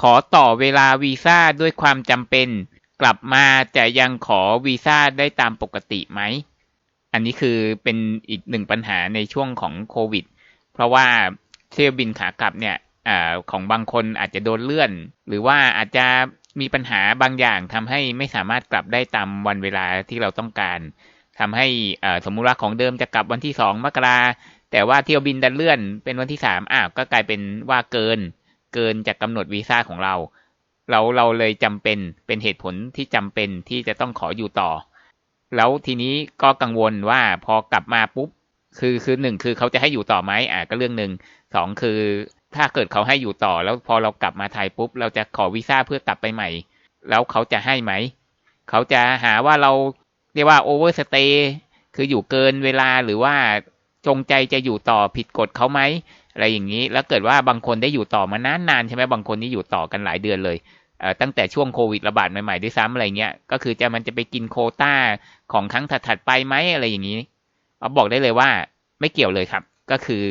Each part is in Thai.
ขอต่อเวลาวีซ่าด้วยความจำเป็น กลับมาจะยังขอวีซ่าได้ตามปกติไหม อันนี้คือเป็นอีกหนึ่งปัญหาในช่วงของโควิด เพราะว่าเที่ยวบินขากลับเนี่ยอของบางคนอาจจะโดนเลื่อน หรือว่าอาจจะมีปัญหาบางอย่างทำให้ไม่สามารถกลับได้ตามวันเวลาที่เราต้องการทำให้สมมุติว่าของเดิมจะกลับวันที่สองมกราแต่ว่าเที่ยวบินดันเลื่อนเป็นวันที่สามอ้าวก็กลายเป็นว่าเกิน เกินจากกำหนดวีซ่าของเรา เราเราเลยจำเป็นเป็นเหตุผลที่จำเป็นที่จะต้องขออยู่ต่อ แล้วทีนี้ก็กังวลว่าพอกลับมาปุ๊บคือคือหนึ่งคือเขาจะให้อยู่ต่อไหมอ่าก็เรื่องหนึ่งสองคือถ้าเกิดเขาให้อยู่ต่อ แล้วพอเรากลับมาไทยปุ๊บ เราจะขอวีซ่าเพื่อกลับไปใหม่ แล้วเขาจะให้ไหม เขาจะหาว่าเราเรียกว่าโอเวอร์สเตย์คืออยู่เกินเวลาหรือว่าจงใจจะอยู่ต่อผิดกฎเขาไหม อะไรอย่างนี้ แล้วเกิดว่าบางคนได้อยู่ต่อมานานนานใช่ไหมบางคนนี่อยู่ต่อกันหลายเดือนเลยเตั้งแต่ช่วงโควิดระบาดใหม่ๆด้วยซ้ำอะไรเงี้ย ก็คือจะมันจะไปกินโคต้าของครั้งถัดๆไปไหมอะไรอย่างนี้เอาบอกได้เลยว่าไม่เกี่ยวเลยครับ ก็คือ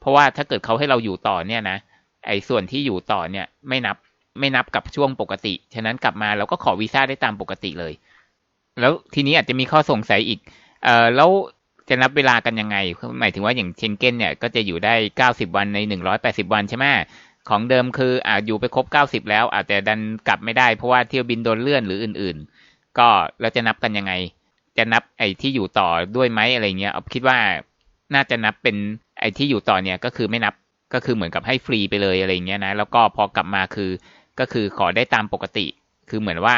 เพราะว่าถ้าเกิดเขาให้เราอยู่ต่อเนี่ยนะไอ้ส่วนที่อยู่ต่อเนี่ยไม่นับไม่นับกับช่วงปกติ ฉะนั้นกลับมาเราก็ขอวีซ่าได้ตามปกติเลย แล้วทีนี้อาจจะมีข้อสงสัยอีกเอ่อแล้ว จะนับเวลากันยังไง หมายถึงว่าอย่างเชนเก้นเนี่ยก็จะอยู่ได้90วันใน180วันใช่ไหมของเดิมคืออ่าอยู่ไปครบ90แล้วอาจจะดันกลับไม่ได้เพราะว่าเที่ยวบินโดนเลื่อนหรืออื่น ๆ ก็เราจะนับกันยังไง จะนับไอ้ที่อยู่ต่อด้วยไหมอะไรเงี้ยเอาคิดว่าน่าจะนับเป็นไอ้ที่อยู่ต่อเนี่ยก็คือไม่นับก็คือเหมือนกับให้ฟรีไปเลยอะไรเงี้ยนะแล้วก็พอกลับมาคือก็คือขอได้ตามปกติ คือเหมือนว่า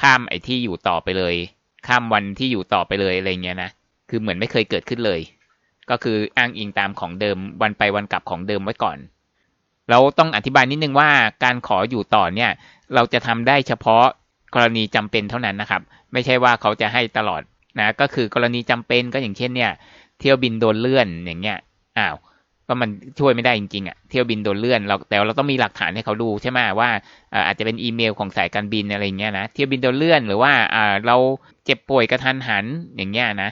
ข้ามไอ้ที่อยู่ต่อไปเลย ข้ามวันที่อยู่ต่อไปเลยอะไรเงี้ยนะ คือเหมือนไม่เคยเกิดขึ้นเลย ก็คืออ้างอิงตามของเดิมวันไปวันกลับของเดิมไว้ก่อนเราต้องอธิบายนิดนึงว่าการขออยู่ต่อเนี่ย เราจะทำได้เฉพาะกรณีจำเป็นเท่านั้นนะครับ ไม่ใช่ว่าเขาจะให้ตลอดนะก็คือกรณีจำเป็นก็อย่างเช่นเนี่ย เที่ยวบินโดนเลื่อนอย่างเงี้ยอ้าวก็มันช่วยไม่ได้จริงๆอะเที่ยวบินโดนเลื่อนเราแต่เราต้องมีหลักฐานให้เขาดูใช่ไหมว่าอาจจะเป็นอีเมลของสายการบินอะไรเงี้ยนะเที่ยวบินโดนเลื่อนหรือว่าเราเจ็บป่วยกระทันหันอย่างเงี้ยนะ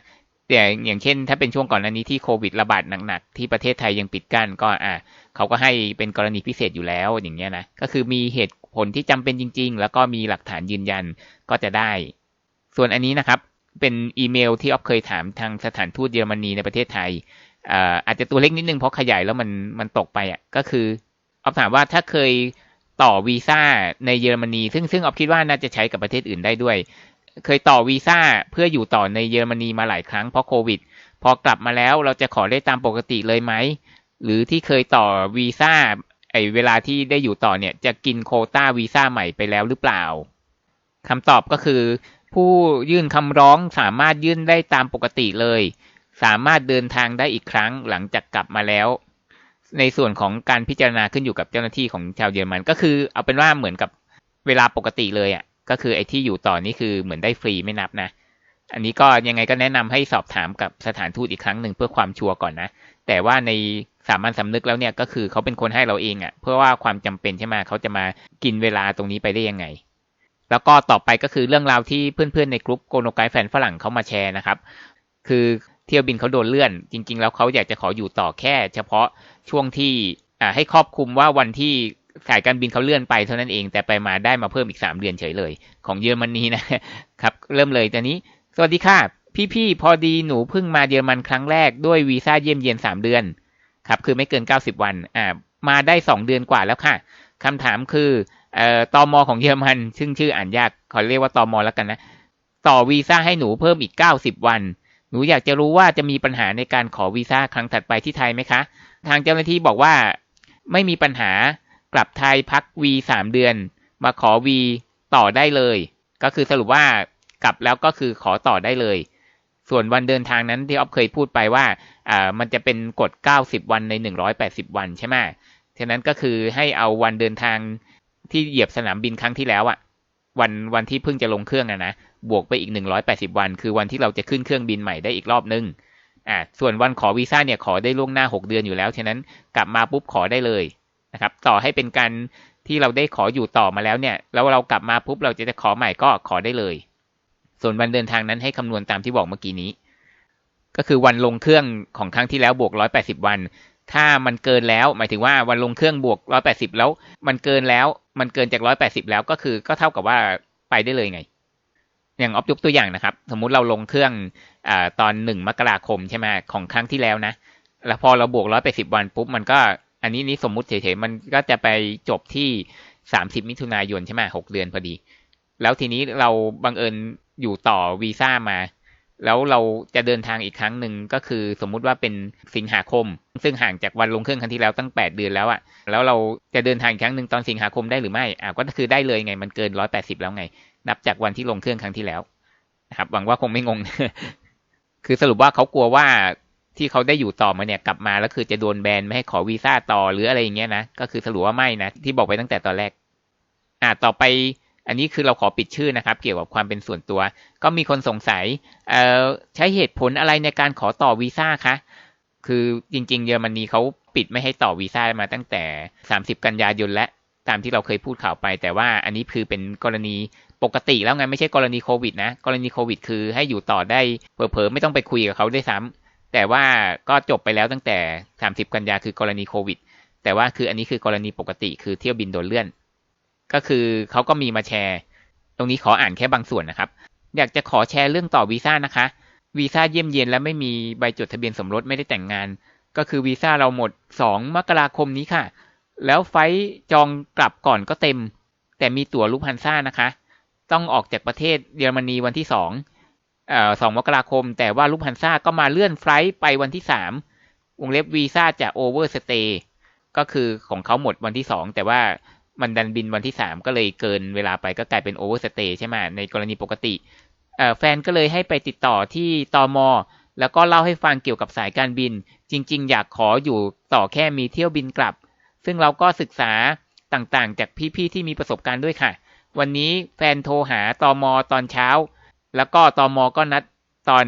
แต่อย่างเช่น ถ้าเป็นช่วงก่อนหน้านี้ที่โควิดระบาดหนักๆที่ประเทศไทยยังปิดกั้นก็อ่าเขาก็ให้เป็นกรณีพิเศษอยู่แล้วอย่างเงี้ยนะก็คือมีเหตุผลที่จำเป็นจริง ๆ แล้วก็มีหลักฐานยืนยันก็จะได้ ส่วนอันนี้นะครับเป็นอีเมลที่ออฟเคยถามทางสถานทูตเยอรมนีในประเทศไทยอาจจะตัวเล็กนิดนึงเพราะขยายแล้วมันมันตกไปอะก็คือออฟถามว่าถ้าเคยต่อวีซ่าในเยอรมนี ซึ่งซึ่งออฟคิดว่าน่าจะใช้กับประเทศอื่นได้ด้วย เคยต่อวีซ่าเพื่ออยู่ต่อในเยอรมนีมาหลายครั้งเพราะโควิด พอกลับมาแล้วเราจะขอได้ตามปกติเลยไหม หรือที่เคยต่อวีซ่าไอเวลาที่ได้อยู่ต่อเนี่ยจะกินโคต้าวีซ่าใหม่ไปแล้วหรือเปล่าคำตอบก็คือ ผู้ยื่นคำร้องสามารถยื่นได้ตามปกติเลย สามารถเดินทางได้อีกครั้งหลังจากกลับมาแล้ว ในส่วนของการพิจารณาขึ้นอยู่กับเจ้าหน้าที่ของชาวเยอรมัน ก็คือเอาเป็นว่าเหมือนกับเวลาปกติเลยอะ่ะ ก็คือไอ้ที่อยู่ต่อนี่คือเหมือนได้ฟรีไม่นับนะ อันนี้ก็ยังไงก็แนะนำให้สอบถามกับสถานทูตอีกครั้งหนึ่งเพื่อความชัวร์ก่อนนะ แต่ว่าในสามัญสำนึกแล้วเนี่ยก็คือเขาเป็นคนให้เราเองอะ่ะ เพื่อว่าความจำเป็นใช่ไหมเขาจะมากินเวลาตรงนี้ไปได้ยังไง แล้วก็ต่อไปก็คือเรื่องราวที่เพื่อนๆในกลุ่มโกโนไกแฟนฝรั่งเขามาแชร์นะครับ คือเที่ยวบินเขาโดนเลื่อน จริง ๆ แล้วเขาอยากจะขออยู่ต่อแค่ เฉพาะช่วงที่อ่าให้ครอบคลุมว่าวันที่ สายการบินเขาเลื่อนไปเท่านั้นเอง แต่ไปมาได้มาเพิ่มอีกสามเดือนเฉยเลย ของเยอรมนีนะครับ เริ่มเลยตอนนี้ สวัสดีค่ะ พี่ๆพอดีหนูเพิ่งมาเยอรมันครั้งแรกด้วยวีซ่าเยี่ยมเยียนสามเดือนครับ คือไม่เกินเก้าสิบวันอ่ามาได้สองเดือนกว่าแล้วค่ะคำถามคือเอ่อตอมอของเยอรมัน ซึ่งชื่ออ่านยากขอเรียกว่าตอมอแล้วกันนะต่อวีซ่าให้หนูเพิ่มอีกเก้าสิบวัน หนูอยากจะรู้ว่าจะมีปัญหาในการขอวีซ่าครั้งถัดไปที่ไทยไหมคะ ทางเจ้าหน้าที่บอกว่าไม่มีปัญหา กลับไทยพักวีสามเดือน มาขอวีต่อได้เลย ก็คือสรุปว่ากลับแล้วก็คือขอต่อได้เลย ส่วนวันเดินทางนั้นที่ออฟเคยพูดไปว่าอ่ามันจะเป็นกฎ 90 วันใน 180 วันใช่ไหมฉะนั้นก็คือให้เอาวันเดินทางที่เหยียบสนามบินครั้งที่แล้วอะวันวันที่เพิ่งจะลงเครื่องอะนะบวกไปอีก 180 วัน คือวันที่เราจะขึ้นเครื่องบินใหม่ได้อีกรอบนึงอ่าส่วนวันขอวีซ่าเนี่ยขอได้ล่วงหน้า 6 เดือนอยู่แล้วฉะนั้นกลับมาปุ๊บขอได้เลยะครับ ต่อให้เป็นการที่เราได้ขออยู่ต่อมาแล้วเนี่ย แล้วเรากลับมาปุ๊บเราจะจะขอใหม่ก็ขอได้เลย ส่วนวันเดินทางนั้นให้คำนวณตามที่บอกเมื่อกี้นี้ ก็คือวันลงเครื่องของครั้งที่แล้วบวกร้อยแปดสิบวัน ถ้ามันเกินแล้ว หมายถึงว่าวันลงเครื่องบวกร้อยแปดสิบแล้ว มันเกินแล้ว มันเกินจากร้อยแปดสิบแล้วก็คือก็เท่ากับว่าไปได้เลยไง อย่างออฟยกตัวอย่างนะครับ สมมุติเราลงเครื่องอตอนหนึ่งมกราคมใช่ไหมของครั้งที่แล้วนะ แล้วพอเราบวกร้อยแปดสิบวันปุ๊บมันก็ อันนี้นี่สมมุติเฉยๆมันก็จะไปจบที่สามสิบมิถุนายนใช่ไหมหกเดือนพอดี แล้วทีนี้เราบังเอิญอยู่ต่อวีซ่ามา แล้วเราจะเดินทางอีกครั้งหนึ่งก็คือสมมุติว่าเป็นสิงหาคม ซึ่งห่างจากวันลงเครื่องครั้งที่แล้วตั้งแปดเดือนแล้วอะแล้วเราจะเดินทางอีกครั้งหนึ่งตอนสิงหาคมได้หรือไม่อ่าก็คือได้เลยไงมันเกินร้อยแปดสิบแล้วไง นับจากวันที่ลงเครื่องครั้งที่แล้วนะครับหวังว่าคงไม่งง คือสรุปว่าเขากลัวว่า ที่เขาได้อยู่ต่อมาเนี่ยกลับมาแล้วคือจะโดนแบนไม่ให้ขอวีซ่าต่อหรืออะไรอย่างเงี้ยนะก็คือสรุปว่าไม่นะที่บอกไปตั้งแต่ตอนแรก อ่าต่อไปอันนี้คือเราขอปิดชื่อนะครับ เกี่ยวกับความเป็นส่วนตัว ก็มีคนสงสัยเอ่อใช้เหตุผลอะไรในการขอต่อวีซ่าคะคือจริง ๆ เยอรมนีเขาปิดไม่ให้ต่อวีซ่ามาตั้งแต่ 30 กันยายนและตามที่เราเคยพูดข่าวไป แต่ว่าอันนี้คือเป็นกรณีปกติแล้วไงไม่ใช่กรณีโควิดนะกรณีโควิด คือให้อยู่ต่อได้เผลอๆไม่ต้องไปคุยกับเขาได้ซ้ำ แต่ว่าก็จบไปแล้วตั้งแต่ 30 กันยาคือกรณีโควิด แต่ว่าคืออันนี้คือกรณีปกติคือเที่ยวบินโดนเลื่อน ก็คือเขาก็มีมาแชร์ ตรงนี้ขออ่านแค่บางส่วนนะครับ อยากจะขอแชร์เรื่องต่อวีซ่านะคะ วีซ่าเยี่ยมเยียนและไม่มีใบจดทะเบียนสมรสไม่ได้แต่งงาน ก็คือวีซ่าเราหมด 2 มกราคมนี้ค่ะ แล้วไฟจองกลับก่อนก็เต็ม แต่มีตั๋วลูกพันซ่านะคะ ต้องออกจากประเทศเยอรมนีวันที่2 เอ่อ2มกราคม แต่ว่าลูกพันซ่าก็มาเลื่อนไฟล์ไปวันที่3วงเล็บวีซ่าจะโอเวอร์สเตย์ก็คือของเขาหมดวันที่2แต่ว่ามันดันบินวันที่สามก็เลยเกินเวลาไปก็กลายเป็นโอเวอร์สเตย์ใช่ไหมในกรณีปกติแฟนก็เลยให้ไปติดต่อที่ตอมอแล้วก็เล่าให้ฟังเกี่ยวกับสายการบิน จริง ๆ อยากขออยู่ต่อแค่มีเที่ยวบินกลับ ซึ่งเราก็ศึกษาต่างๆ จากพี่ ๆ ที่มีประสบการณ์ด้วยค่ะ วันนี้แฟนโทรหาตอมอตอนเช้า แล้วก็ตอมอก็นัดตอน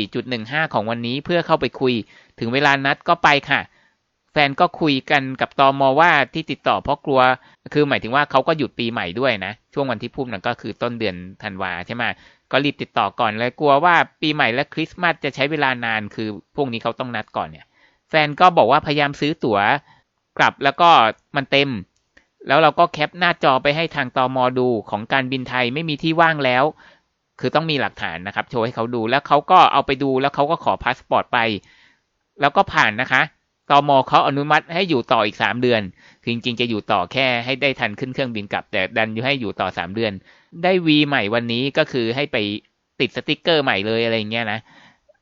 14.15 ของวันนี้เพื่อเข้าไปคุย ถึงเวลานัดก็ไปค่ะ แฟนก็คุยกันกับตอมอว่าที่ติดต่อเพราะกลัว คือหมายถึงว่าเขาก็หยุดปีใหม่ด้วยนะ ช่วงวันที่พูดนั่นก็คือต้นเดือนธันวาใช่ไหมก็รีบติดต่อก่อนเลยกลัวว่าปีใหม่และคริสต์มาสจะใช้เวลานาน คือพวกนี้เขาต้องนัดก่อนเนี่ย แฟนก็บอกว่าพยายามซื้อตั๋วกลับแล้วก็มันเต็ม แล้วเราก็แคปหน้าจอไปให้ทางตอมอดูของการบินไทยไม่มีที่ว่างแล้ว คือต้องมีหลักฐานนะครับ โชว์ให้เขาดูแล้วเขาก็เอาไปดูแล้วเขาก็ขอพาสปอร์ตไป แล้วก็ผ่านนะคะตอมอเขาอนุมัติให้อยู่ต่ออีกสามเดือนคือจริงๆจะอยู่ต่อแค่ให้ได้ทันขึ้นเครื่องบินกลับ แต่ดันให้อยู่ต่อสามเดือน ได้วีใหม่วันนี้ก็คือให้ไปติดสติกเกอร์ใหม่เลยอะไรเงี้ยนะ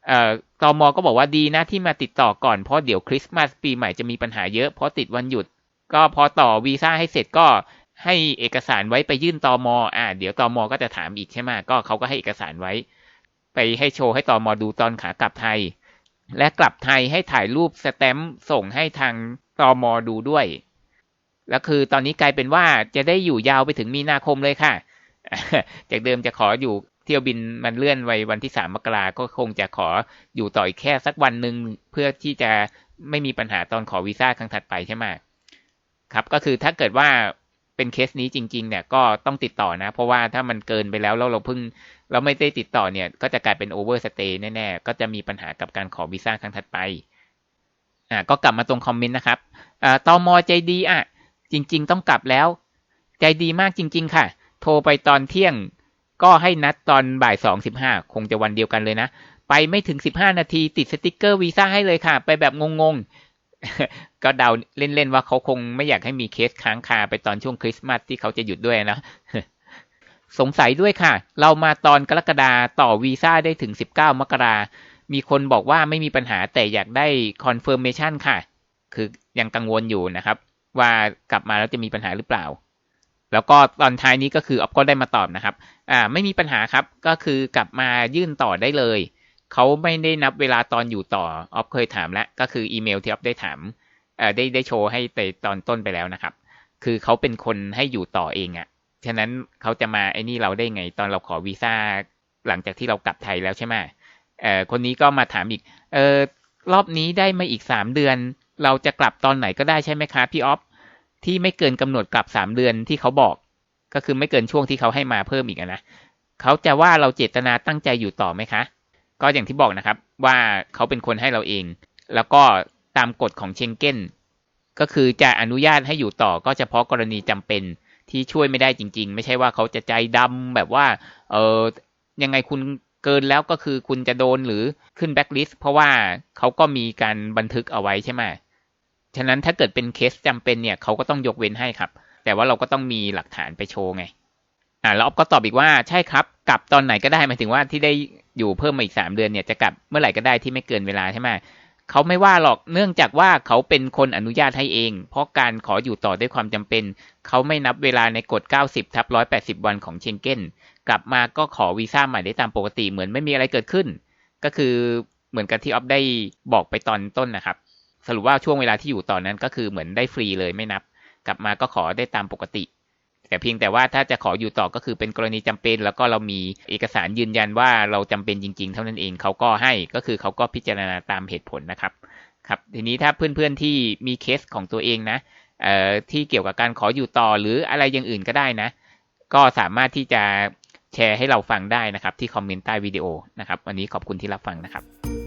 เอ่อตมก็บอกว่าดีนะที่มาติดต่อก่อนเพราะเดี๋ยวคริสต์มาสปีใหม่จะมีปัญหาเยอะเพราะติดวันหยุด ก็พอต่อวีซ่าให้เสร็จก็ ให้เอกสารไว้ไปยื่นตอมอ่า เดี๋ยวตอมอก็จะถามอีกใช่ไหมก็เขาก็ให้เอกสารไว้ ไปให้โชว์ให้ตอมอดูตอนขากลับไทย และกลับไทยให้ถ่ายรูปสแตมป์ส่งให้ทางตอมอดูด้วย แล้วคือตอนนี้กลายเป็นว่าจะได้อยู่ยาวไปถึงมีนาคมเลยค่ะ จากเดิมจะขออยู่เที่ยวบินมันเลื่อนไว้วันที่สามมกราก็คงจะขออยู่ต่ออีกแค่สักวันหนึ่งเพื่อที่จะไม่มีปัญหาตอนขอวีซ่าครั้งถัดไปใช่ไหมครับก็คือถ้าเกิดว่า เป็นเคสนี้จริง ๆ เนี่ยก็ต้องติดต่อนะ เพราะว่าถ้ามันเกินไปแล้วแล้วเราเพิ่ง เราไม่ได้ติดต่อเนี่ย ก็จะกลายเป็นโอเวอร์สเตย์แน่ ๆ ก็จะมีปัญหากับการขอวีซ่าครั้งถัดไปอ่าก็กลับมาตรงคอมเมนต์นะครับอ่าตอมอใจดีอะ จริง ๆ ต้องกลับแล้ว ใจดีมากจริง ๆ ค่ะ โทรไปตอนเที่ยง ก็ให้นัดตอนบ่ายสองสิบห้าคงจะวันเดียวกันเลยนะ ไปไม่ถึงสิบห้านาทีติดสติกเกอร์วีซ่าให้เลยค่ะ ไปแบบงงๆ ก็เดาเล่นๆว่าเขาคงไม่อยากให้มีเคสค้างคาไปตอนช่วงคริสต์มาสที่เขาจะหยุดด้วยนะสงสัยด้วยค่ะ เรามาตอนกรกฎาต่อวีซ่าได้ถึง 19 มกรามีคนบอกว่าไม่มีปัญหาแต่อยากได้คอนเฟิร์มเมชันค่ะ คือยังกังวลอยู่นะครับ ว่ากลับมาแล้วจะมีปัญหาหรือเปล่า แล้วก็ตอนท้ายนี้ก็คือออฟก็ได้มาตอบนะครับ อ่า ไม่มีปัญหาครับ ก็คือกลับมายื่นต่อได้เลย เขาไม่ได้นับเวลาตอนอยู่ต่อออฟเคยถามแล้ว ก็คืออีเมลที่ออฟได้ถามได้ได้โชว์ให้แต่ตอนต้นไปแล้วนะครับ คือเขาเป็นคนให้อยู่ต่อเองอะฉะนั้นเขาจะมาไอ้นี่เราได้ไง ตอนเราขอวีซ่าหลังจากที่เรากลับไทยแล้วใช่ไหมเออคนนี้ก็มาถามอีกเออรอบนี้ได้มาอีกสามเดือน เราจะกลับตอนไหนก็ได้ใช่ไหมคะพี่ออฟที่ไม่เกินกำหนดกลับสามเดือนที่เขาบอก ก็คือไม่เกินช่วงที่เขาให้มาเพิ่มอีกนะเขาจะว่าเราเจตนาตั้งใจอยู่ต่อไหมคะ ก็อย่างที่บอกนะครับ ว่าเขาเป็นคนให้เราเอง แล้วก็ตามกฎของเชงเก้น ก็คือจะอนุญาตให้อยู่ต่อก็เฉพาะกรณีจำเป็นที่ช่วยไม่ได้จริง ๆ ไม่ใช่ว่าเขาจะใจดำแบบว่า เออยังไงคุณเกินแล้วก็คือคุณจะโดนหรือขึ้นแบ็คลิสต์เพราะว่าเขาก็มีการบันทึกเอาไว้ใช่ไหมฉะนั้นถ้าเกิดเป็นเคสจำเป็นเนี่ยเขาก็ต้องยกเว้นให้ครับ แต่ว่าเราก็ต้องมีหลักฐานไปโชว์ไงอ่าแล้วออฟก็ตอบอีกว่าใช่ครับกลับตอนไหนก็ได้หมายถึงว่าที่ได้ อยู่เพิ่มมาอีกสามเดือนเนี่ยจะกลับเมื่อไหร่ก็ได้ที่ไม่เกินเวลาใช่ไหมเขาไม่ว่าหรอกเนื่องจากว่าเขาเป็นคนอนุญาตให้เอง เพราะการขออยู่ต่อด้วยความจำเป็น เขาไม่นับเวลาในกฎ 90ทับ180 วันของเชงเก้น กลับมาก็ขอวีซ่าใหม่ได้ตามปกติเหมือนไม่มีอะไรเกิดขึ้น ก็คือเหมือนกับที่ออฟได้บอกไปตอนต้นนะครับ สรุปว่าช่วงเวลาที่อยู่ต่อนนั้นก็คือเหมือนได้ฟรีเลยไม่นับ กลับมาก็ขอได้ตามปกติ แต่เพียงแต่ว่าถ้าจะขออยู่ต่อก็คือเป็นกรณีจำเป็น แล้วก็เรามีเอกสารยืนยันว่าเราจำเป็นจริง ๆ เท่านั้นเองเขาก็ให้ก็คือเขาก็พิจารณาตามเหตุผลนะครับครับทีนี้ถ้าเพื่อนๆที่มีเคสของตัวเองนะเอ่อที่เกี่ยวกับการขออยู่ต่อหรืออะไรอย่างอื่นก็ได้นะ ก็สามารถที่จะแชร์ให้เราฟังได้นะครับ ที่คอมเมนต์ใต้วิดีโอนะครับ วันนี้ขอบคุณที่รับฟังนะครับ